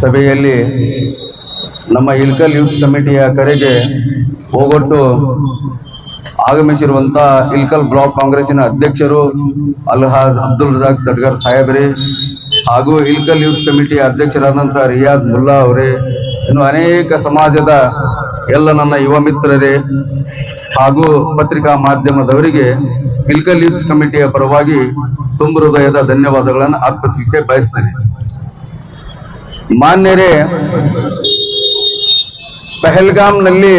ಸಭೆಯಲ್ಲಿ ನಮ್ಮ ಇಲ್ಕಲ್ ಯೂತ್ ಕಮಿಟಿಯ ಕರೆಗೆ ಹೋಗೊಟ್ಟು ಆಗಮಿಸಿರುವಂತ ಇಲ್ಕಲ್ ಬ್ಲಾಕ್ ಕಾಂಗ್ರೆಸ್ಸಿನ ಅಧ್ಯಕ್ಷರು ಅಲ್ಹಾಜ್ ಅಬ್ದುಲ್ ರಜಾಕ್ ದಡ್ಗರ್ ಸಾಹೇಬ್ರಿ ಹಾಗೂ ಇಲ್ಕಲ್ ಯೂತ್ ಕಮಿಟಿಯ ಅಧ್ಯಕ್ಷರಾದಂತಹ ರಿಯಾಜ್ ಮುಲ್ಲಾ ಅವರೇ, ಇನ್ನು ಅನೇಕ ಸಮಾಜದ ಎಲ್ಲ ನನ್ನ ಯುವ ಮಿತ್ರರೇ ಹಾಗೂ ಪತ್ರಿಕಾ ಮಾಧ್ಯಮದವರಿಗೆ ಇಲ್ಕಲ್ ಯೂತ್ ಕಮಿಟಿಯ ಪರವಾಗಿ ತುಂಬ ಹೃದಯದ ಧನ್ಯವಾದಗಳನ್ನು ಅರ್ಪಿಸಲಿಕ್ಕೆ ಬಯಸ್ತೇನೆ. ಮಾನ್ಯರೇ, ಪೆಹಲ್ಗಾಮ್ನಲ್ಲಿ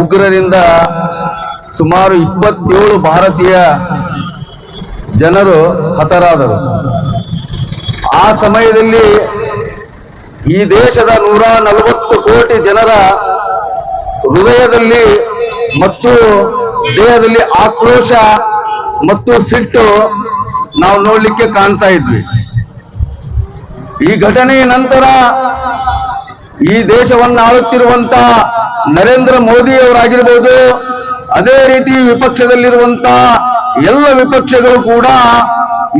ಉಗ್ರರಿಂದ ಸುಮಾರು ಇಪ್ಪತ್ತೇಳು ಭಾರತೀಯ ಜನರು ಹತರಾದರು. ಆ ಸಮಯದಲ್ಲಿ ಈ ದೇಶದ ನೂರ ನಲವತ್ತು ಕೋಟಿ ಜನರ ಹೃದಯದಲ್ಲಿ ಮತ್ತು ದೇಹದಲ್ಲಿ ಆಕ್ರೋಶ ಮತ್ತು ಸಿಟ್ಟು ನಾವು ನೋಡಲಿಕ್ಕೆ ಕಾಣ್ತಾ ಇದ್ವಿ. ಈ ಘಟನೆಯ ನಂತರ ಈ ದೇಶವನ್ನು ಆಳುತ್ತಿರುವಂತ ನರೇಂದ್ರ ಮೋದಿ ಅವರಾಗಿರ್ಬೋದು ಅದೇ ರೀತಿ ವಿಪಕ್ಷದಲ್ಲಿರುವಂತ ಎಲ್ಲ ವಿಪಕ್ಷಗಳು ಕೂಡ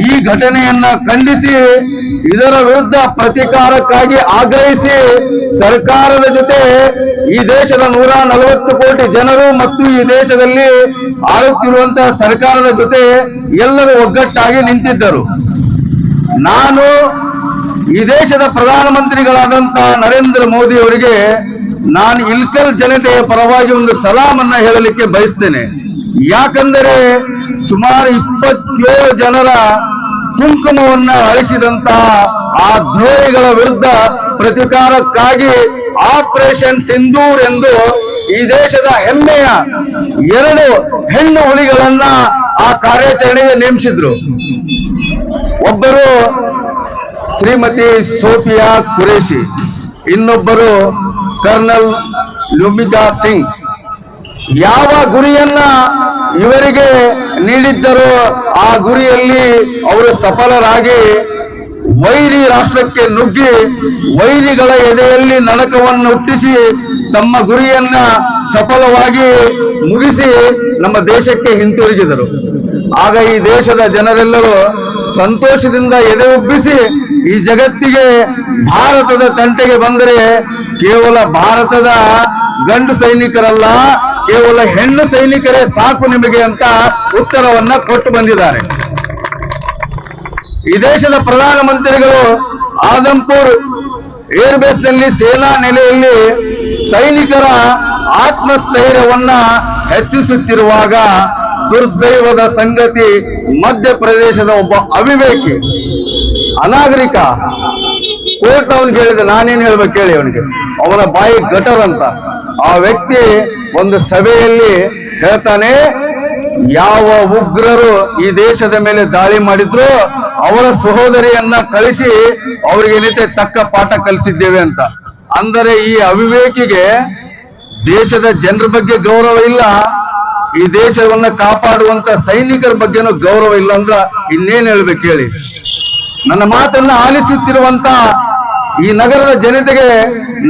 ಈ ಘಟನೆಯನ್ನ ಖಂಡಿಸಿ, ಇದರ ವಿರುದ್ಧ ಪ್ರತಿಕಾರಕ್ಕಾಗಿ ಆಗ್ರಹಿಸಿ ಸರ್ಕಾರದ ಜೊತೆ ಈ ದೇಶದ ನೂರ ನಲವತ್ತು ಕೋಟಿ ಜನರು ಮತ್ತು ಈ ದೇಶದಲ್ಲಿ ಆಳುತ್ತಿರುವಂತಹ ಸರ್ಕಾರದ ಜೊತೆ ಎಲ್ಲರೂ ಒಗ್ಗಟ್ಟಾಗಿ ನಿಂತಿದ್ದರು. ನಾನು ಈ ದೇಶದ ಪ್ರಧಾನಮಂತ್ರಿಗಳಾದಂತಹ ನರೇಂದ್ರ ಮೋದಿ ಅವರಿಗೆ ನಾನು ಇಲ್ಕಲ್ ಜನತೆಯ ಪರವಾಗಿ ಒಂದು ಸಲಾಮನ್ನ ಹೇಳಲಿಕ್ಕೆ ಬಯಸ್ತೇನೆ. ಯಾಕಂದರೆ ಸುಮಾರು ಇಪ್ಪತ್ತೇಳು ಜನರ ಕುಂಕುಮವನ್ನ ಅಳಿಸಿದಂತಹ ಆ ದ್ರೋಹಿಗಳ ವಿರುದ್ಧ ಪ್ರತಿಕಾರಕ್ಕಾಗಿ ಆಪರೇಷನ್ ಸಿಂಧೂರ್ ಎಂದು ಈ ದೇಶದ ಹೆಮ್ಮೆಯ ಎರಡು ಹೆಣ್ಣು ಹುಲಿಗಳನ್ನ ಆ ಕಾರ್ಯಾಚರಣೆಗೆ ನೇಮಿಸಿದ್ರು. ಒಬ್ಬರು ಶ್ರೀಮತಿ ಸೋಫಿಯಾ ಕುರೇಶಿ ಇನ್ನೊಬ್ಬರು ಕರ್ನಲ್ ಲುಮಿತಾ ಸಿಂಗ್. ಯಾವ ಗುರಿಯನ್ನ ಇವರಿಗೆ ನೀಡಿದ್ದರೋ ಆ ಗುರಿಯಲ್ಲಿ ಅವರು ಸಫಲರಾಗಿ ವೈರಿ ರಾಷ್ಟ್ರಕ್ಕೆ ನುಗ್ಗಿ ವೈರಿಗಳ ಎದೆಯಲ್ಲಿ ನರಕವನ್ನು ಹುಟ್ಟಿಸಿ ತಮ್ಮ ಗುರಿಯನ್ನ ಸಫಲವಾಗಿ ಮುಗಿಸಿ ನಮ್ಮ ದೇಶಕ್ಕೆ ಹಿಂತಿರುಗಿದರು. ಆಗ ಈ ದೇಶದ ಜನರೆಲ್ಲರೂ ಸಂತೋಷದಿಂದ ಎದೆ ಉಬ್ಬಿಸಿ ಈ ಜಗತ್ತಿಗೆ ಭಾರತದ ತಂಟೆಗೆ ಬಂದರೆ ಕೇವಲ ಭಾರತದ ಗಂಡು ಸೈನಿಕರಲ್ಲ, ಕೇವಲ ಹೆಣ್ಣು ಸೈನಿಕರೇ ಸಾಕು ನಿಮಗೆ ಅಂತ ಉತ್ತರವನ್ನ ಕೊಟ್ಟು ಬಂದಿದ್ದಾರೆ. ಈ ದೇಶದ ಪ್ರಧಾನಮಂತ್ರಿಗಳು ಆದಂಪುರ್ ಏರ್ಬೇಸ್ನಲ್ಲಿ ಸೇನಾ ನೆಲೆಯಲ್ಲಿ ಸೈನಿಕರ ಆತ್ಮಸ್ಥೈರ್ಯವನ್ನ ಹೆಚ್ಚಿಸುತ್ತಿರುವಾಗ ದುರ್ದೈವದ ಸಂಗತಿ ಮಧ್ಯಪ್ರದೇಶದ ಒಬ್ಬ ಅವಿವೇಕಿ. ಅನಾಗರಿಕ. ಕೋರ್ಟ್ ಅವನು ಕೇಳಿದ ನಾನೇನ್ ಹೇಳ್ಬೇಕು ಕೇಳಿ ಅವನಿಗೆ. ಅವನ ಬಾಯಿ ಗಟರ್ ಅಂತ. ಆ ವ್ಯಕ್ತಿ ಒಂದು ಸಭೆಯಲ್ಲಿ ಹೇಳ್ತಾನೆ, ಯಾವ ಉಗ್ರರು ಈ ದೇಶದ ಮೇಲೆ ದಾಳಿ ಮಾಡಿದ್ರು, ಅವರ ಸಹೋದರಿಯನ್ನ ಕಳಿಸಿ ಅವರಿಗೆ ಏನೈತೆ ತಕ್ಕ ಪಾಠ ಕಲಿಸಿದ್ದೇವೆ ಅಂತ. ಅಂದರೆ ಈ ಅವಿವೇಕಿಗೆ ದೇಶದ ಜನರ ಬಗ್ಗೆ ಗೌರವ ಇಲ್ಲ, ಈ ದೇಶವನ್ನ ಕಾಪಾಡುವಂತ ಸೈನಿಕರ ಬಗ್ಗೆನೂ ಗೌರವ ಇಲ್ಲ ಅಂದ್ರ ಇನ್ನೇನ್ ಹೇಳ್ಬೇಕು ಹೇಳಿ ನನ್ನ ಮಾತನ್ನ ಆಲಿಸುತ್ತಿರುವಂತ ಈ ನಗರದ ಜನತೆಗೆ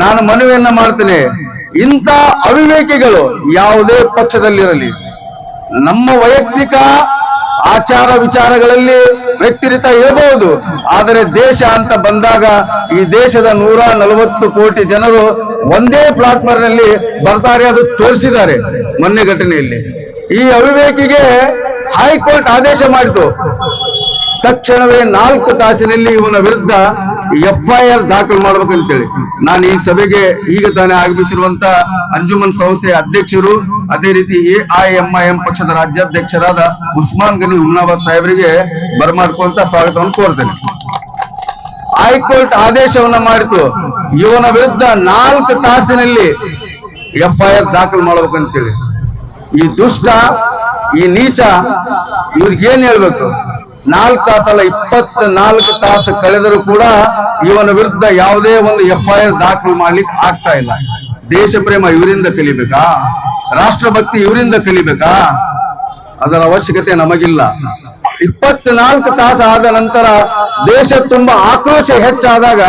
ನಾನು ಮನವಿಯನ್ನ ಮಾಡ್ತೇನೆ. ಇಂಥ ಅವಿವೇಕಿಗಳು ಯಾವುದೇ ಪಕ್ಷದಲ್ಲಿರಲಿ, ನಮ್ಮ ವೈಯಕ್ತಿಕ ಆಚಾರ ವಿಚಾರಗಳಲ್ಲಿ ವ್ಯತಿರಿತ ಇರಬಹುದು. ಆದರೆ ದೇಶ ಅಂತ ಬಂದಾಗ ಈ ದೇಶದ ನೂರ ನಲವತ್ತು ಕೋಟಿ ಜನರು ಒಂದೇ ಪ್ಲಾಟ್ಫಾರ್ಮ್ನಲ್ಲಿ ಬರ್ತಾರೆ ಅದು ತೋರಿಸಿದ್ದಾರೆ ಮೊನ್ನೆ ಘಟನೆಯಲ್ಲಿ. ಈ ಅವಿವೇಕಿಗೆ ಹೈಕೋರ್ಟ್ ಆದೇಶ ಮಾಡಿತು. ತಕ್ಷಣವೇ ನಾಲ್ಕು ತಾಸಿನಲ್ಲಿ ಇವನ ವಿರುದ್ಧ ಎಫ್ಐಆರ್ ದಾಖಲು ಮಾಡ್ಬೇಕಂತೇಳಿ. ನಾನು ಈ ಸಭೆಗೆ ಈಗ ತಾನೇ ಆಗಮಿಸಿರುವಂತ ಅಂಜುಮನ್ ಸಂಸ್ಥೆಯ ಅಧ್ಯಕ್ಷರು, ಅದೇ ರೀತಿ ಎಐಎಂಐಎಂ ಪಕ್ಷದ ರಾಜ್ಯಾಧ್ಯಕ್ಷರಾದ ಉಸ್ಮಾನ್ ಗನಿ ಹುಮ್ನಾಬಾದ್ ಸಾಹೇಬರಿಗೆ ಬರಮಾಡ್ಕೊಂತ ಸ್ವಾಗತವನ್ನು ಕೋರ್ತೇನೆ. ಹೈಕೋರ್ಟ್ ಆದೇಶವನ್ನ ಮಾಡಿತು. ಇವನ ವಿರುದ್ಧ ನಾಲ್ಕು ತಾಸಿನಲ್ಲಿ ಎಫ್ಐಆರ್ ದಾಖಲು ಮಾಡ್ಬೇಕಂತೇಳಿ. ಈ ದುಷ್ಟ, ಈ ನೀಚ, ಇವ್ರಿಗೇನ್ ಹೇಳ್ಬೇಕು? ನಾಲ್ಕು ತಾಸಲ್ಲ, ಇಪ್ಪತ್ತ್ ನಾಲ್ಕು ತಾಸು ಕಳೆದರೂ ಕೂಡ ಇವನ ವಿರುದ್ಧ ಯಾವುದೇ ಒಂದು ಎಫ್ಐಆರ್ ದಾಖಲು ಮಾಡ್ಲಿಕ್ಕೆ ಆಗ್ತಾ ಇಲ್ಲ. ದೇಶ ಪ್ರೇಮ ಇವರಿಂದ ಕಲಿಬೇಕಾ? ರಾಷ್ಟ್ರಭಕ್ತಿ ಇವರಿಂದ ಕಲಿಬೇಕಾ? ಅದರ ಅವಶ್ಯಕತೆ ನಮಗಿಲ್ಲ. ಇಪ್ಪತ್ನಾಲ್ಕು ತಾಸು ಆದ ನಂತರ ದೇಶ ತುಂಬಾ ಆಕ್ರೋಶ ಹೆಚ್ಚಾದಾಗ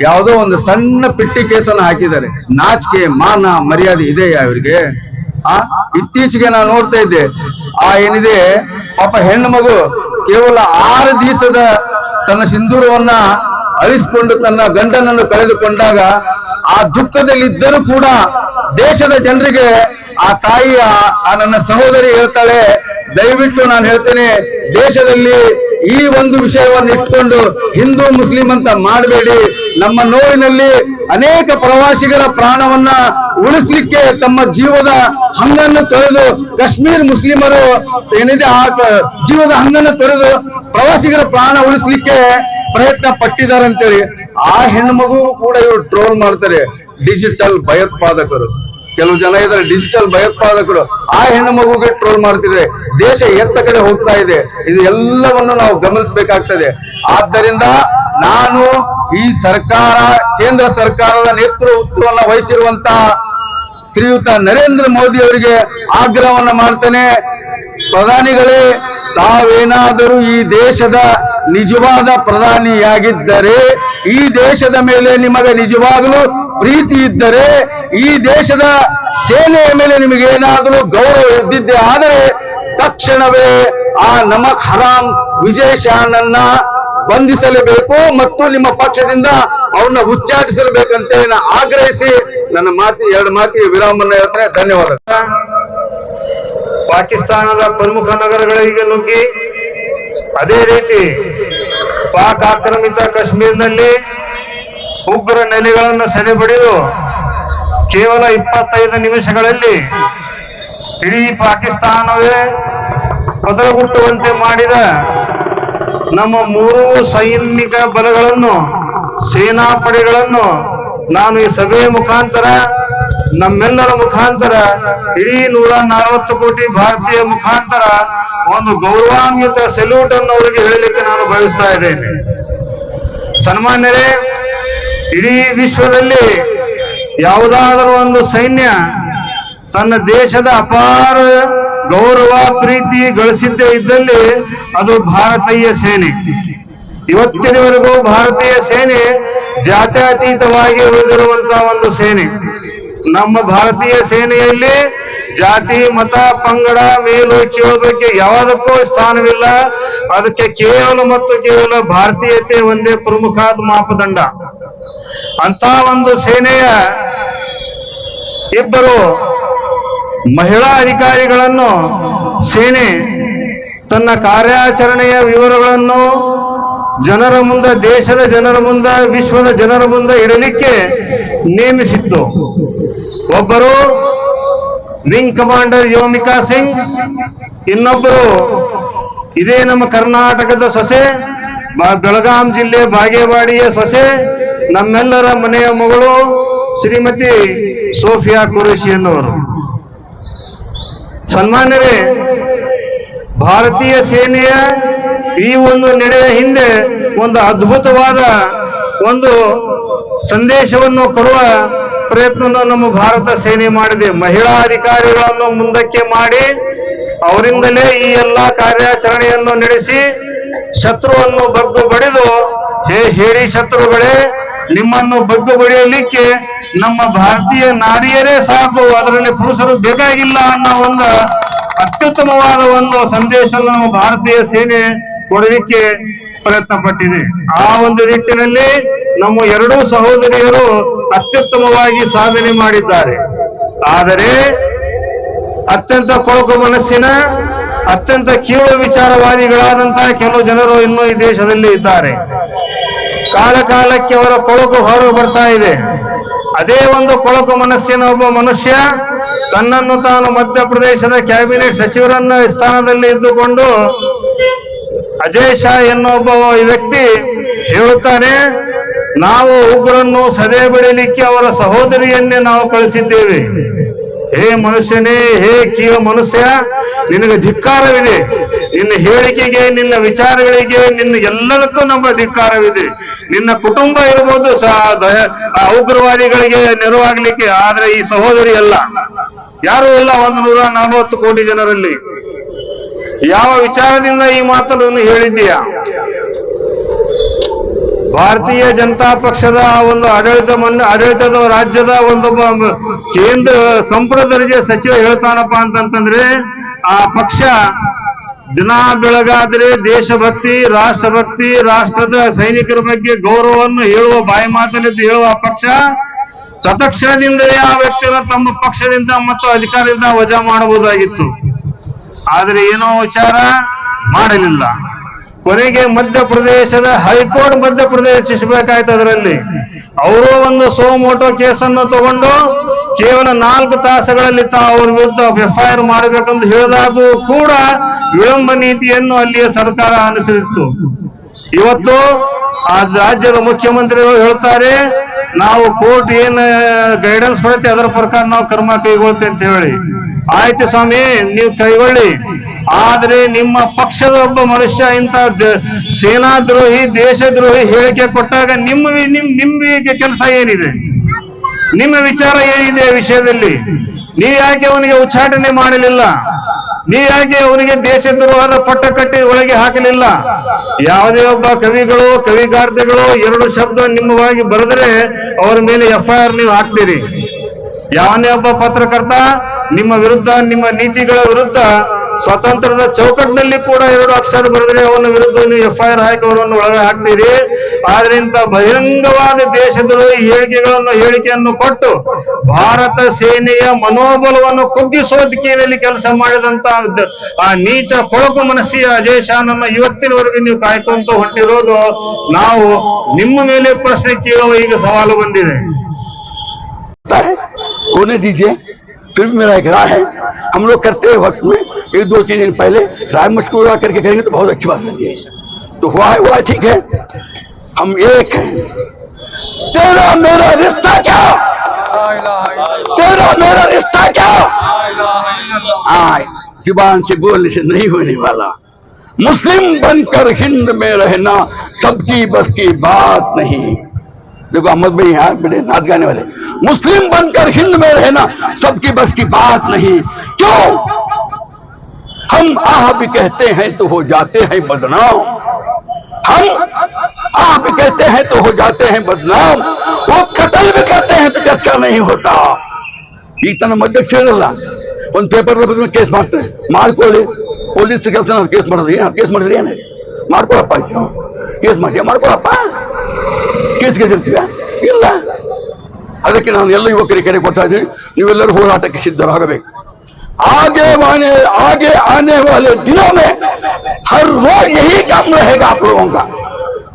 ಯಾವುದೋ ಒಂದು ಸಣ್ಣ ಪಿಟ್ಟಿ ಕೇಸನ್ನು ಹಾಕಿದ್ದಾರೆ. ನಾಚಿಕೆ, ಮಾನ, ಮರ್ಯಾದೆ ಇದೆಯಾ ಇವರಿಗೆ? ಆ, ಇತ್ತೀಚೆಗೆ ನಾನು ನೋಡ್ತಾ ಇದ್ದೆ. ಆ ಏನಿದೆ? ಪಾಪ ಹೆಣ್ಣು ಮಗು ಕೇವಲ ಆರು ದಿವಸದ ತನ್ನ ಸಿಂಧೂರವನ್ನ ಅಳಿಸಿಕೊಂಡು ತನ್ನ ಗಂಡನನ್ನು ಕಳೆದುಕೊಂಡಾಗ ಆ ದುಃಖದಲ್ಲಿ ಇದ್ದರೂ ಕೂಡ ದೇಶದ ಜನರಿಗೆ ಆ ತಾಯಿಯ, ಆ ನನ್ನ ಸಹೋದರಿ ಹೇಳ್ತಾಳೆ, ದಯವಿಟ್ಟು ನಾನು ಹೇಳ್ತೇನೆ, ದೇಶದಲ್ಲಿ ಈ ಒಂದು ವಿಷಯವನ್ನು ಇಟ್ಕೊಂಡು ಹಿಂದೂ, ಮುಸ್ಲಿಂ ಅಂತ ಮಾಡಬೇಡಿ. ನಮ್ಮ ನೋವಿನಲ್ಲಿ ಅನೇಕ ಪ್ರವಾಸಿಗರ ಪ್ರಾಣವನ್ನ ಉಳಿಸ್ಲಿಕ್ಕೆ ತಮ್ಮ ಜೀವದ ಹಂಗನ್ನು ತೊರೆದು ಕಾಶ್ಮೀರ್ ಮುಸ್ಲಿಮರು ಏನಿದೆ ಆ ಜೀವದ ಹಂಗನ್ನು ತೊರೆದು ಪ್ರವಾಸಿಗರ ಪ್ರಾಣ ಉಳಿಸ್ಲಿಕ್ಕೆ ಪ್ರಯತ್ನ ಪಟ್ಟಿದ್ದಾರೆ ಅಂತೇಳಿ. ಆ ಹೆಣ್ಮಗು ಮಗು ಕೂಡ ಇವರು ಟ್ರೋಲ್ ಮಾಡ್ತಾರೆ. ಡಿಜಿಟಲ್ ಭಯೋತ್ಪಾದಕರು. ಕೆಲವು ಜನ ಇದ್ದಾರೆ ಡಿಜಿಟಲ್ ಭಯೋತ್ಪಾದಕರು. ಆ ಹೆಣ್ಣು ಮಗುಗೆ ಟ್ರೋಲ್ ಮಾಡ್ತಿದ್ರೆ ದೇಶ ಎತ್ತ ಕಡೆ ಹೋಗ್ತಾ ಇದೆ. ಇದು ಎಲ್ಲವನ್ನು ನಾವು ಗಮನಿಸಬೇಕಾಗ್ತದೆ. ಆದ್ದರಿಂದ ನಾನು ಈ ಸರ್ಕಾರ, ಕೇಂದ್ರ ಸರ್ಕಾರದ ನೇತೃತ್ವವನ್ನ ವಹಿಸಿರುವಂತ ಶ್ರೀಯುತ ನರೇಂದ್ರ ಮೋದಿ ಅವರಿಗೆ ಆಗ್ರಹವನ್ನ ಮಾಡ್ತೇನೆ. ಪ್ರಧಾನಿಗಳೇ, ತಾವೇನಾದರೂ ಈ ದೇಶದ ನಿಜವಾದ ಪ್ರಧಾನಿಯಾಗಿದ್ದರೆ, ಈ ದೇಶದ ಮೇಲೆ ನಿಮಗೆ ನಿಜವಾಗಲೂ ಪ್ರೀತಿ ಇದ್ದರೆ, ಈ ದೇಶದ ಸೇನೆಯ ಮೇಲೆ ನಿಮಗೆ ಏನಾದರೂ ಗೌರವ ಇದ್ದಿದ್ದೆ ಆದರೆ, ತಕ್ಷಣವೇ ಆ ನಮಕ್ ಹರಾಮ್ ವಿಜಯ್ ಶಾನನ್ನ ಬಂಧಿಸಲೇಬೇಕು ಮತ್ತು ನಿಮ್ಮ ಪಕ್ಷದಿಂದ ಅವನ್ನ ಉಚ್ಚಾಟಿಸಲೇಬೇಕಂತ ಆಗ್ರಹಿಸಿ ನನ್ನ ಮಾತಿ, ಎರಡು ಮಾತಿ ವಿರಾಮವನ್ನು ಹೇಳ್ತಾರೆ ಧನ್ಯವಾದ ಪಾಕಿಸ್ತಾನದ ಪ್ರಮುಖ ನಗರಗಳಿಗೆ ನುಗ್ಗಿ ಅದೇ ರೀತಿ ಪಾಕ್ ಆಕ್ರಮಿತ ಕಾಶ್ಮೀರದಲ್ಲಿ ಉಗ್ರ ನೆಲೆಗಳನ್ನು ಸೆರೆಬಡಿದು ಕೇವಲ ಇಪ್ಪತ್ತೈದು ನಿಮಿಷಗಳಲ್ಲಿ ಇಡೀ ಪಾಕಿಸ್ತಾನವೇ ಪದರಗುಟ್ಟುವಂತೆ ಮಾಡಿದ ನಮ್ಮ ಮೂರು ಸೈನಿಕ ಬಲಗಳನ್ನು, ಸೇನಾ ಪಡೆಗಳನ್ನು ನಾನು ಈ ಸಭೆಯ ಮುಖಾಂತರ, ನಮ್ಮೆಲ್ಲರ ಮುಖಾಂತರ, ಇಡೀ ನೂರ ನಲವತ್ತು ಕೋಟಿ ಭಾರತೀಯ ಮುಖಾಂತರ ಒಂದು ಗೌರವಾನ್ವಿತ ಸೆಲ್ಯೂಟ್ ಅನ್ನು ಅವರಿಗೆ ಹೇಳಲಿಕ್ಕೆ ನಾನು ಬಯಸ್ತಾ ಇದ್ದೇನೆ. ಸನ್ಮಾನ್ಯರೇ, ಇಡೀ ವಿಶ್ವದಲ್ಲಿ ಯಾವುದಾದರೂ ಒಂದು ಸೈನ್ಯ ತನ್ನ ದೇಶದ ಅಪಾರ ಗೌರವ, ಪ್ರೀತಿ ಗಳಿಸಿದ್ದೇ ಇದ್ದಲ್ಲಿ ಅದು ಭಾರತೀಯ ಸೇನೆ. ಇವತ್ತಿನವರೆಗೂ ಭಾರತೀಯ ಸೇನೆ ಜಾತ್ಯತೀತವಾಗಿ ಉಳಿದಿರುವಂತಹ ಒಂದು ಸೇನೆ. ನಮ್ಮ ಭಾರತೀಯ ಸೇನೆಯಲ್ಲಿ ಜಾತಿ, ಮತ, ಪಂಗಡ, ಮೇಲು ಕೇಳೋದಕ್ಕೆ ಯಾವುದಕ್ಕೂ ಸ್ಥಾನವಿಲ್ಲ. ಅದಕ್ಕೆ ಕೇವಲ ಮತ್ತು ಕೇವಲ ಭಾರತೀಯತೆ ಒಂದೇ ಪ್ರಮುಖ ಮಾಪದಂಡ. ಅಂತ ಒಂದು ಸೇನೆಯ ಇಬ್ಬರು ಮಹಿಳಾ ಅಧಿಕಾರಿಗಳನ್ನು ಸೇನೆ ತನ್ನ ಕಾರ್ಯಾಚರಣೆಯ ವಿವರಗಳನ್ನು ಜನರ ಮುಂದೆ, ದೇಶದ ಜನರ ಮುಂದೆ, ವಿಶ್ವದ ಜನರ ಮುಂದೆ ಇಡಲಿಕ್ಕೆ ನೇಮಿಸಿತ್ತು. ಒಬ್ಬರು ವಿಂಗ್ ಕಮಾಂಡರ್ ಯೋಮಿಕಾ ಸಿಂಗ್, ಇನ್ನೊಬ್ಬರು ಇದೇ ನಮ್ಮ ಕರ್ನಾಟಕದ ಸೊಸೆ ಬೆಳಗಾಂ ಜಿಲ್ಲೆ ಬಾಗೇವಾಡಿಯ ಸೊಸೆ, ನಮ್ಮೆಲ್ಲರ ಮನೆಯ ಮಗಳು ಶ್ರೀಮತಿ ಸೋಫಿಯಾ ಕುರೇಶಿ ಎನ್ನುವರು. ಸನ್ಮಾನ್ಯರೇ, ಭಾರತೀಯ ಸೇನೆಯ ಈ ಒಂದು ನಡೆಯ ಹಿಂದೆ ಒಂದು ಅದ್ಭುತವಾದ ಒಂದು ಸಂದೇಶವನ್ನು ಕೊಡುವ ಪ್ರಯತ್ನವನ್ನು ನಮ್ಮ ಭಾರತ ಸೇನೆ ಮಾಡಿದೆ. ಮಹಿಳಾ ಅಧಿಕಾರಿಗಳನ್ನು ಮುಂದಕ್ಕೆ ಮಾಡಿ, ಅವರಿಂದಲೇ ಈ ಎಲ್ಲಾ ಕಾರ್ಯಾಚರಣೆಯನ್ನು ನಡೆಸಿ, ಶತ್ರುವನ್ನು ಬಗ್ಗು ಬಡಿದು, ಹೇ ಹೇಳಿ ಶತ್ರುಗಳೇ, ನಿಮ್ಮನ್ನು ಬಗ್ಗು ಬಡಿಯಲಿಕ್ಕೆ ನಮ್ಮ ಭಾರತೀಯ ನಾರಿಯರೇ ಸಾಕು, ಅದರಲ್ಲಿ ಪುರುಷರು ಬೇಕಾಗಿಲ್ಲ ಅನ್ನೋ ಒಂದು ಅತ್ಯುತ್ತಮವಾದ ಒಂದು ಸಂದೇಶವನ್ನು ಭಾರತೀಯ ಸೇನೆ ಕೊಡಲಿಕ್ಕೆ ಪ್ರಯತ್ನ ಪಟ್ಟಿದೆ ಆ ಒಂದು ನಿಟ್ಟಿನಲ್ಲಿ ನಮ್ಮ ಎರಡೂ ಸಹೋದರಿಯರು ಅತ್ಯುತ್ತಮವಾಗಿ ಸಾಧನೆ ಮಾಡಿದ್ದಾರೆ. ಆದರೆ ಅತ್ಯಂತ ಕೊಳಕು ಮನಸ್ಸಿನ, ಅತ್ಯಂತ ಕೀಳು ವಿಚಾರವಾದಿಗಳಾದಂತಹ ಕೆಲವು ಜನರು ಇನ್ನೂ ಈ ದೇಶದಲ್ಲಿ ಇದ್ದಾರೆ. ಕಾಲಕಾಲಕ್ಕೆ ಅವರ ಕೊಳಕು ಹೊರಗೆ ಬರ್ತಾ ಇದೆ. ಅದೇ ಒಂದು ಕೊಳಕು ಮನಸ್ಸಿನ ಒಬ್ಬ ಮನುಷ್ಯ ತನ್ನನ್ನು ತಾನು ಮಧ್ಯಪ್ರದೇಶದ ಕ್ಯಾಬಿನೆಟ್ ಸಚಿವರನ್ನ ಸ್ಥಾನದಲ್ಲಿ ಇದ್ದುಕೊಂಡು ಅಜಯ್ ಶಾ ಎನ್ನುವ ವ್ಯಕ್ತಿ ಹೇಳುತ್ತಾನೆ, ನಾವು ಉಗ್ರನ್ನು ಸದೆ ಬಿಡಲಿಕ್ಕೆ ಅವರ ಸಹೋದರಿಯನ್ನೇ ನಾವು ಕಳಿಸಿದ್ದೇವೆ. ಹೇ ಮನುಷ್ಯನೇ, ಹೇ ಕಿಯ ಮನುಷ್ಯ, ನಿನಗೆ ಧಿಕ್ಕಾರವಿದೆ. ನಿನ್ನ ಹೇಳಿಕೆಗೆ, ನಿನ್ನ ವಿಚಾರಗಳಿಗೆ, ನಿನ್ನ ಎಲ್ಲದಕ್ಕೂ ನಮ್ಮ ಧಿಕ್ಕಾರವಿದೆ. ನಿನ್ನ ಕುಟುಂಬ ಇರ್ಬೋದು ಉಗ್ರವಾದಿಗಳಿಗೆ ನೆರವಾಗ್ಲಿಕ್ಕೆ, ಆದ್ರೆ ಈ ಸಹೋದರಿ ಅಲ್ಲ. ಯಾರು ಇಲ್ಲ ಒಂದು ನೂರ ನಲವತ್ತು ಕೋಟಿ ಜನರಲ್ಲಿ. ಯಾವ ವಿಚಾರದಿಂದ ಈ ಮಾತನ್ನು ಹೇಳಿದ್ದೀಯಾ? ಭಾರತೀಯ ಜನತಾ ಪಕ್ಷದ ಒಂದು ಆಡಳಿತ ಆಡಳಿತದ ರಾಜ್ಯದ ಒಂದೊಬ್ಬ ಕೇಂದ್ರ ಸಂಪುಟ ಸಚಿವ ಹೇಳ್ತಾನಪ್ಪ ಅಂತಂತಂದ್ರೆ ಆ ಪಕ್ಷ ದಿನ ಬೆಳಗಾದ್ರೆ ದೇಶಭಕ್ತಿ, ರಾಷ್ಟ್ರಭಕ್ತಿ, ರಾಷ್ಟ್ರದ ಸೈನಿಕರ ಬಗ್ಗೆ ಗೌರವವನ್ನು ಹೇಳುವ ಬಾಯಿ ಮಾತಲ್ಲಿದ್ದು ಹೇಳುವ ಪಕ್ಷ, ತತ್ಕ್ಷಣದಿಂದಲೇ ಆ ವ್ಯಕ್ತಿಯನ್ನು ತಮ್ಮ ಪಕ್ಷದಿಂದ ಮತ್ತು ಅಧಿಕಾರದಿಂದ ವಜಾ ಮಾಡಬಹುದಾಗಿತ್ತು. ಆದರೆ ಏನೋ ವಿಚಾರ ಮಾಡಲಿಲ್ಲ. ಕೊನೆಗೆ ಮಧ್ಯಪ್ರದೇಶದ ಹೈಕೋರ್ಟ್ ಮಧ್ಯಪ್ರದೇಶಿಸಬೇಕಾಯ್ತು ಅದರಲ್ಲಿ. ಅವರು ಒಂದು ಸೋಮೋಟೋ ಕೇಸನ್ನು ತಗೊಂಡು ಕೇವಲ ನಾಲ್ಕು ತಾಸುಗಳಲ್ಲಿ ತಾವು ಅವ್ರ ವಿರುದ್ಧ ಎಫ್ಐಆರ್ ಮಾಡಬೇಕೆಂದು ಹೇಳಿದಾಗೂ ಕೂಡ ವಿಳಂಬ ನೀತಿಯನ್ನು ಅಲ್ಲಿಯ ಸರ್ಕಾರ ಅನುಸರಿಸಿತ್ತು ಇವತ್ತು ಆ ರಾಜ್ಯದ ಮುಖ್ಯಮಂತ್ರಿಗಳು ಹೇಳ್ತಾರೆ, ನಾವು ಕೋರ್ಟ್ ಏನು ಗೈಡೆನ್ಸ್ ಕೊಡುತ್ತೆ ಅದರ ಪ್ರಕಾರ ನಾವು ಕ್ರಮ ಕೈಗೊಳ್ತೇವೆ ಅಂತ ಹೇಳಿ. ಆಯ್ತು ಸ್ವಾಮಿ, ನೀವು ಕೈಗೊಳ್ಳಿ. ಆದ್ರೆ ನಿಮ್ಮ ಪಕ್ಷದ ಒಬ್ಬ ಮನುಷ್ಯ ಇಂಥ ದ- ಸೇನಾದ್ರೋಹಿ, ದೇಶದ್ರೋಹಿ ಹೇಳಿಕೆ ಕೊಟ್ಟಾಗ ನಿಮ್ಮ ನಿಮ್ ನಿಮ್ಮ ಕೆಲಸ ಏನಿದೆ? ನಿಮ್ಮ ವಿಚಾರ ಏನಿದೆ ವಿಷಯದಲ್ಲಿ? ನೀವು ಯಾಕೆ ಅವನಿಗೆ ಉಚ್ಚಾಟನೆ ಮಾಡಲಿಲ್ಲ? ನೀವು ಯಾಕೆ ಅವನಿಗೆ ದೇಶದ್ರೋಹದ ಪಟ್ಟ ಕಟ್ಟಿ ಒಳಗೆ ಹಾಕಲಿಲ್ಲ? ಯಾವುದೇ ಒಬ್ಬ ಕವಿಗಳು, ಕವಿಗಾರ್ತಿಗಳು ಎರಡು ಶಬ್ದ ನಿಮ್ಮವಾಗಿ ಬರೆದ್ರೆ ಅವರ ಮೇಲೆ ಎಫ್ಐಆರ್ ನೀವು ಹಾಕ್ತೀರಿ. ಯಾವನೇ ಒಬ್ಬ ಪತ್ರಕರ್ತ ನಿಮ್ಮ ವಿರುದ್ಧ, ನಿಮ್ಮ ನೀತಿಗಳ ವಿರುದ್ಧ ಸ್ವತಂತ್ರದ ಚೌಕಟ್ಟಿನಲ್ಲಿ ಕೂಡ ಎರಡು ಅಕ್ಷರ ಬರೆದ್ರೆ ಅವನ ವಿರುದ್ಧ ನೀವು ಎಫ್ಐಆರ್ ಹಾಕಿ ಅವರನ್ನು ಒಳಗೆ ಹಾಕ್ತೀರಿ. ಆದ್ರಿಂದ ಬಹಿರಂಗವಾದ ದೇಶದಲ್ಲಿ ಹೇಳಿಕೆಗಳನ್ನು, ಹೇಳಿಕೆಯನ್ನು ಕೊಟ್ಟು ಭಾರತ ಸೇನೆಯ ಮನೋಬಲವನ್ನು ಕುಗ್ಗಿಸುವ ದಿಕ್ಕಿನಲ್ಲಿ ಕೆಲಸ ಮಾಡಿದಂತ ಆ ನೀಚ ಕೊಳಕು ಮನಸ್ಸಿಯ ಅಜೇಶಾನನ್ನ ಇವತ್ತಿನವರೆಗೂ ನೀವು ಕಾಯ್ಕೊಂತ ಹೊಟ್ಟಿರೋದು. ನಾವು ನಿಮ್ಮ ಮೇಲೆ ಪ್ರಶ್ನೆ ಕೇಳುವ ಈಗ ಸವಾಲು ಬಂದಿದೆ. फिर भी मेरा एक राय है, हम लोग करते वक्त में, एक दो तीन दिन पहले राय मशकूरा करके करेंगे तो बहुत अच्छी बात है। तो हुआ है, हुआ ठीक है। हम एक तेरा मेरा रिश्ता क्या? तेरा मेरा रिश्ता क्या? आए, ज़ुबान से बोलने से नहीं होने वाला। मुस्लिम बनकर हिंद में रहना सबकी बस की बात नहीं। देखो अहमद भाई यहाँ बड़े नाच गाने वाले मुस्लिम बनकर हिंद में रहना सबकी बस की बात नहीं क्यों हम आह भी कहते हैं तो हो जाते हैं बदनाम हम आह भी कहते हैं तो हो जाते हैं बदनाम वो कत्ल भी करते हैं तो चर्चा नहीं होता ಈತನ ಮಧ್ಯೆ ಸೇರಲ್ಲ ಒಂದು ಪೇಪರ್ ಬಗ್ಗೆ ಕೇಸ್ ಮಾಡ್ತಾರೆ ಮಾಡ್ಕೊಳ್ಳಿ ಪೊಲೀಸ್ ಕೆಲಸ ನಾವು ಕೇಸ್ ಮಾಡೋದು ಏನು ಕೇಸ್ ಮಾಡಿದ್ರೆ ಏನೇ ಮಾಡ್ಕೊಳಪ್ಪ ಆಯ್ತು ಕೇಸ್ ಮಾಡಿ ಮಾಡ್ಕೊಳಪ್ಪ ಕೇಸ್ ಗೆದ್ದಿರ್ತೀವ ಇಲ್ಲ ಅದಕ್ಕೆ ನಾನು ಎಲ್ಲ ಯುವಕರಿಗೆ ಕರೆ ಕೊಡ್ತಾ ಇದ್ದೀನಿ ನೀವೆಲ್ಲರೂ ಹೋರಾಟಕ್ಕೆ ಸಿದ್ಧರಾಗಬೇಕು आगे आने आगे आने वाले दिनों में हर रोज यही काम रहेगा आप लोगों का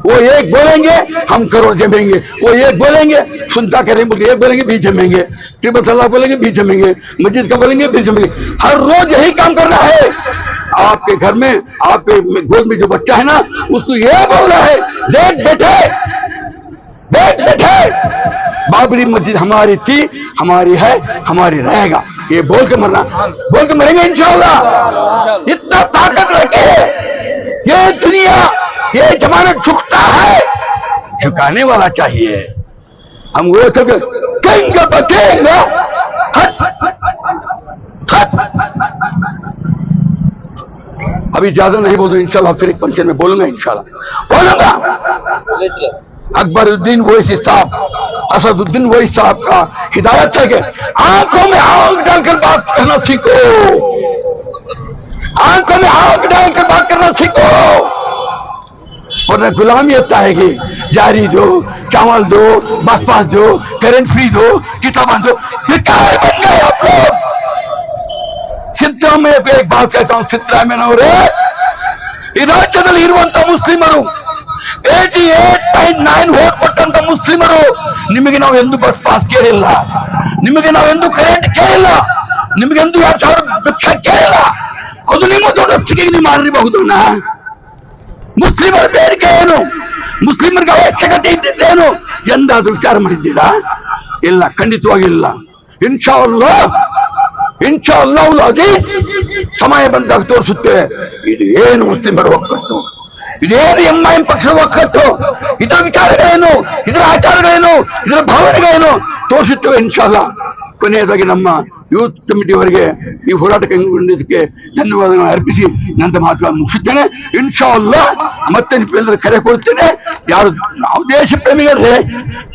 वो एक बोलेंगे हम करोड़ जमेंगे वो एक बोलेंगे सुनता करेंगे बोलते एक बोलेंगे भी जमेंगे त्रिपल सलाह बोलेंगे भी जमेंगे मस्जिद का बोलेंगे भी जमेंगे हर रोज यही काम करना है आपके घर में आपके गोद में जो बच्चा है ना उसको ये बोलना है देख बेटे देख बैठे बाबरी मस्जिद हमारी थी, हमारी है, हमारी रहेगा। ये बोल के मरना। बोल के मरेंगे इंशाला इतना ताकत रखे ये दुनिया, ये जमाना झुकता है। झुकाने वाला चाहिए। हम वो सब कहेंगे बचेंगे अभी ज़्यादा नहीं बोल, इंशाल्लाह फिर एक फ़ंक्शन में बोलूँगा, इंशाल्लाह। बोलूँगा। अकबरुद्दीन वैसी साहब, असदुद्दीन वही साहब का हिदायत है कि आँखों में आँख डालकर बात करना सीखो। आँखों में आँख डालकर बात करना सीखो। वरना है कि जारी दो, चावल दो बस पास दो करेंट फ्री दो, किताब दो बेकार बन गए आप लोग। में एक बात कहता हूँ सिद्धरा में नवरे इराज चंद्र हिरवंता मुस्लिम eighty eight point nine vote ಕೊಟ್ಟಂತ ಮುಸ್ಲಿಮರು, ನಿಮಗೆ ನಾವು ಎಂದು ಬಸ್ ಪಾಸ್ ಕೇಳಿಲ್ಲ. ನಿಮಗೆ ನಾವು ಎಂದು ಕರೆಂಟ್ ಕೇಳಿಲ್ಲ. ನಿಮಗೆ ಎಂದು ಎರಡ್ ಸಾವಿರ ಭಿಕ್ಷ ಕೇಳಿಲ್ಲ. ಅದು ನಿಮ್ಮ ದೊಡ್ಡಸ್ತಿಗೆ ನೀವು ಮಾಡಿರಬಹುದು ಮುಸ್ಲಿಮರ ಬೇಡಿಕೆ ಏನು? ಮುಸ್ಲಿಮರಿಗೆ ಅವಶ್ಯಕತೆ ಇದ್ದಿದ್ದೇನು? ಎಂದಾದ್ರೂ ವಿಚಾರ ಮಾಡಿದ್ದೀರಾ? ಇಲ್ಲ ಖಂಡಿತವಾಗಿಲ್ಲ ಇನ್ಶಾ ಅಲ್ಲಾ ಇನ್ಶಾ ಅಲ್ಲಾ ಅದೇ ಸಮಯ ಬಂದಾಗ ತೋರಿಸುತ್ತೆ ಇದು ಏನು ಮುಸ್ಲಿಮರ ಒಕ್ಕಟ್ಟು? ಇದೇನು ಎಂ ಐ ಎಂ ಪಕ್ಷದ ಒಕ್ಕಟ್ಟು ಇದರ ವಿಚಾರಗಳೇನು ಇದರ ಆಚಾರಗಳೇನು ಇದರ ಭಾವನೆಗಳೇನು ತೋರಿಸುತ್ತೇವೆ ಇನ್ಶಾಲ್ಲ ಕೊನೆಯದಾಗಿ ನಮ್ಮ ಯೂತ್ ಕಮಿಟಿಯವರಿಗೆ ಈ ಹೋರಾಟಕ್ಕೆ ಕೈಗೊಂಡಿದ್ದಕ್ಕೆ ಧನ್ಯವಾದಗಳನ್ನು ಅರ್ಪಿಸಿ ನನ್ನ ಮಾತುಗಳನ್ನು ಮುಗಿಸುತ್ತೇನೆ ಇನ್ಶಾ ಅಲ್ಲಾ ಮತ್ತೆ ನಿಮ್ಮೆಲ್ಲರ ಕರೆ ಕೊಡ್ತೇನೆ ಯಾರು ನಾವು ದೇಶ ಪ್ರೇಮಿಗಳೇ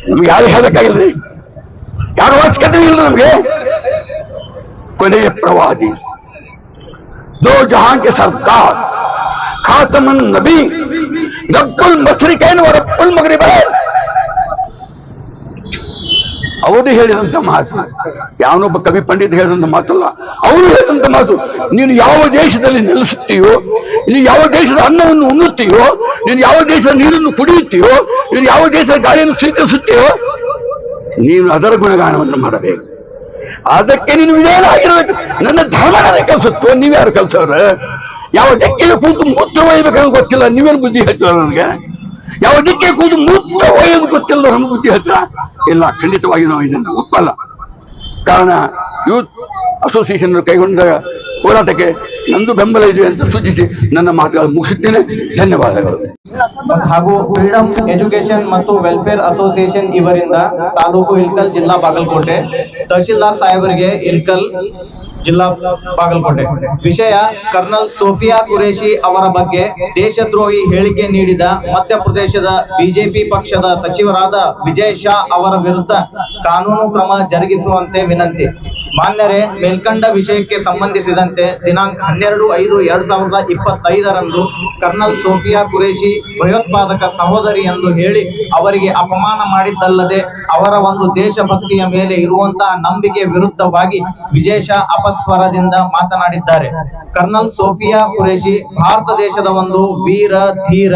ನಮ್ಗೆ ಯಾರು ಹೇಳಕ್ಕಾಗಿಲ್ರಿ ಯಾರು ಅವಶ್ಯಕತೆ ಇಲ್ಲ ನಮಗೆ ಕೊನೆಯ ಪ್ರವಾದಿ दो जहां के सरदार খাতমুন ನಬಿ গব্বুল মুশরিকাইন ವ ರಬ್ಬುಲ್ ಮುಗ್ರಿಬೈನ್ ಅವರು ಹೇಳಿದಂತ ಮಾತು, ಯಾವನೊಬ್ಬ ಕವಿ ಪಂಡಿತ ಹೇಳಿದಂತ ಮಾತಲ್ಲ, ಅವರು ಹೇಳಿದಂತ ಮಾತು, ನೀನು ಯಾವ ದೇಶದಲ್ಲಿ ನೆಲೆಸುತ್ತೀಯೋ, ನೀನು ಯಾವ ದೇಶದ ಅನ್ನವನ್ನು ಉಣ್ಣುತ್ತೀಯೋ, ನೀನು ಯಾವ ದೇಶದ ನೀರನ್ನು ಕುಡಿಯುತ್ತೀಯೋ, ನೀನು ಯಾವ ದೇಶದ ಗಾಳಿಯನ್ನು ಸ್ವೀಕರಿಸುತ್ತೀಯೋ, ನೀನು ಅದರ ಗುಣಗಾನವನ್ನು ಮಾಡಬೇಕು. ಅದಕ್ಕೆ ನೀನು ವಿಜಯನಾಗಿರಬೇಕು ನನ್ನ ಧರ್ಮ ನನಗೆ ಕಲಿಸುತ್ತೋ ನೀವ್ಯಾರು ಕಲಿಸೋರು ಯಾವ ದಿಕ್ಕಿಗೆ ಕೂತು ಮೂತ್ರ ಒಯ್ಯಬೇಕಂತ ಗೊತ್ತಿಲ್ಲ. ನೀವೇನು ಬುದ್ಧಿ ಹೇಳ್ತೀರ ನನಗೆ? ಯಾವ ದಿಕ್ಕಿಗೆ ಕೂತು ಮೂತ್ರ ಒಯ್ಯೋದು ಗೊತ್ತಿಲ್ಲ ನಮ್ಗೆ ಬುದ್ಧಿ ಹೇಳ್ತೀರಾ? ಇಲ್ಲ, ಖಂಡಿತವಾಗಿ ನಾವು ಇದನ್ನು ಒಪ್ಪಲ್ಲ. ಕಾರಣ, ಯೂತ್ ಅಸೋಸಿಯೇಷನ್ ಕೈಗೊಂಡ ಹೋರಾಟಕ್ಕೆ ನಂದು ಬೆಂಬಲ ಇದೆ ಅಂತ ಸೂಚಿಸಿ ನನ್ನ ಮಾತುಗಳನ್ನು ಮುಗಿಸುತ್ತೇನೆ. ಧನ್ಯವಾದಗಳು. ಹಾಗೂ ಫ್ರೀಡಮ್ ಎಜುಕೇಶನ್ ಮತ್ತು ವೆಲ್ಫೇರ್ ಅಸೋಸಿಯೇಷನ್ ಇವರಿಂದ ತಾಲೂಕು ಇಲ್ಕಲ್ ಜಿಲ್ಲಾ ಬಾಗಲಕೋಟೆ. ತಹಶೀಲ್ದಾರ್ ಸಾಹೇಬರಿಗೆ ಇಲ್ಕಲ್ ಜಿಲ್ಲಾ ಬಾಗಲಕೋಟೆ. ವಿಷಯ ಕರ್ನಲ್ ಸೋಫಿಯಾ ಕುರೇಶಿ ಅವರ ಬಗ್ಗೆ ದೇಶದ್ರೋಹಿ ಹೇಳಿಕೆ ನೀಡಿದ ಮಧ್ಯಪ್ರದೇಶದ ಬಿಜೆಪಿ ಪಕ್ಷದ ಸಚಿವರಾದ ವಿಜಯ್ ಶಾ ಅವರ ವಿರುದ್ಧ ಕಾನೂನು ಕ್ರಮ ಜರುಗಿಸುವಂತೆ ವಿನಂತಿ. ಮಾನ್ಯರೇ, ಮೇಲ್ಕಂಡ ವಿಷಯಕ್ಕೆ ಸಂಬಂಧಿಸಿದಂತೆ ದಿನಾಂಕ ಹನ್ನೆರಡು ಐದು ಎರಡ್ ಸಾವಿರದ ಇಪ್ಪತ್ತೈದರಂದು ಕರ್ನಲ್ ಸೋಫಿಯಾ ಕುರೇಶಿ ಭಯೋತ್ಪಾದಕ ಸಹೋದರಿ ಎಂದು ಹೇಳಿ ಅವರಿಗೆ ಅಪಮಾನ ಮಾಡಿದ್ದಲ್ಲದೆ ಅವರ ಒಂದು ದೇಶಭಕ್ತಿಯ ಮೇಲೆ ಇರುವಂತಹ ನಂಬಿಕೆ ವಿರುದ್ಧವಾಗಿ ವಿಶೇಷ ಅಪಸ್ವರದಿಂದ ಮಾತನಾಡಿದ್ದಾರೆ. ಕರ್ನಲ್ ಸೋಫಿಯಾ ಕುರೇಶಿ ಭಾರತ ದೇಶದ ಒಂದು ವೀರ, ಧೀರ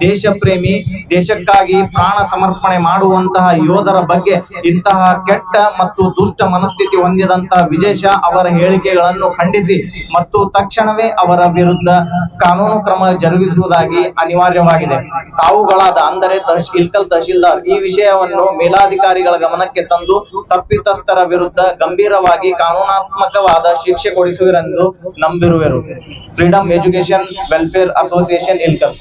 ದೇಶ ಪ್ರೇಮಿ ದೇಶಕ್ಕಾಗಿ ಪ್ರಾಣ ಸಮರ್ಪಣೆ ಮಾಡುವಂತಹ ಯೋಧರ ಬಗ್ಗೆ ಇಂತಹ ಕೆಟ್ಟ ಮತ್ತು ದುಷ್ಟ ಮನಸ್ಥಿತಿ ಆದಂತ ವಿಜಯ ಶಾ ಅವರ ಹೇಳಿಕೆಗಳನ್ನು ಖಂಡಿಸಿ ಮತ್ತು ತಕ್ಷಣವೇ ಅವರ ವಿರುದ್ಧ ಕಾನೂನು ಕ್ರಮ ಜರುಗಿಸುವುದಾಗಿ ಅನಿವಾರ್ಯವಾಗಿದೆ. ತಾವುಗಳಾದ ಅಂದರೆ ಇಲ್ಕಲ್ ತಹಶೀಲ್ದಾರ್ ಈ ವಿಷಯವನ್ನು ಮೇಲಾಧಿಕಾರಿಗಳ ಗಮನಕ್ಕೆ ತಂದು ತಪ್ಪಿತಸ್ಥರ ವಿರುದ್ಧ ಗಂಭೀರವಾಗಿ ಕಾನೂನಾತ್ಮಕವಾದ ಶಿಕ್ಷೆ ಕೊಡಿಸುವರೆಂದು ನಂಬಿರುವರು. Freedom education welfare association Ilkal.